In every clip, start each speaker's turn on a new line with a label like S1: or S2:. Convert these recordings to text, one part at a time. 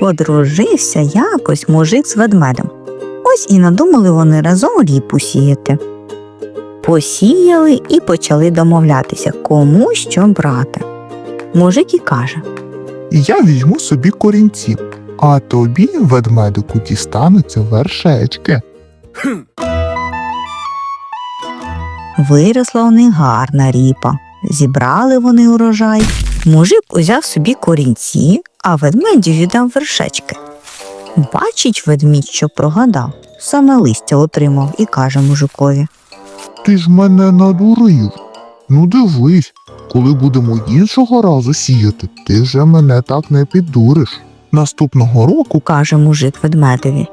S1: Подружився якось мужик з ведмедем. Ось і надумали вони разом ріпу сіяти. Посіяли і почали домовлятися, кому що брати. Мужик і каже:
S2: Я візьму собі корінці, а тобі, ведмедику, дістануться вершечки.
S1: Виросла у них гарна ріпа. Зібрали вони урожай. Мужик узяв собі корінці, а ведмедю віддав вершечки. Бачить ведмідь, що прогадав, саме листя отримав і каже мужикові.
S2: Ти ж мене надурив. Ну дивись, коли будемо іншого разу сіяти, ти вже мене так не піддуриш. Наступного року
S1: каже мужик ведмедеві.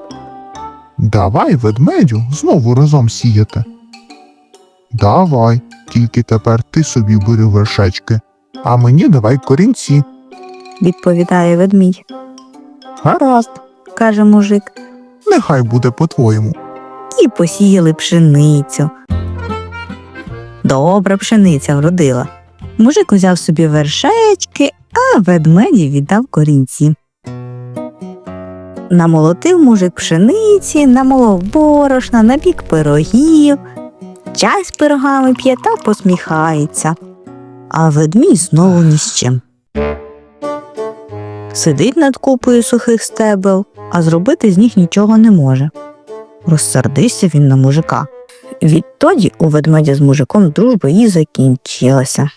S2: давай ведмедю знову разом сіяти. Давай, тільки тепер ти собі бери вершечки, а мені давай корінці.
S1: Відповідає ведмідь,
S2: Гаразд,
S1: каже мужик,
S2: нехай буде по-твоєму.
S1: і посіяли пшеницю. Добра пшениця вродила. Мужик узяв собі вершечки, а ведмеді віддав корінці. Намолотив мужик пшениці, намолов борошна, набік пирогів. Чай з пирогами п'є та посміхається. А ведмідь знову ні з чим. Сидить над купою сухих стебел, а зробити з них нічого не може. Розсердився він на мужика. Відтоді у ведмедя з мужиком дружба і закінчилася.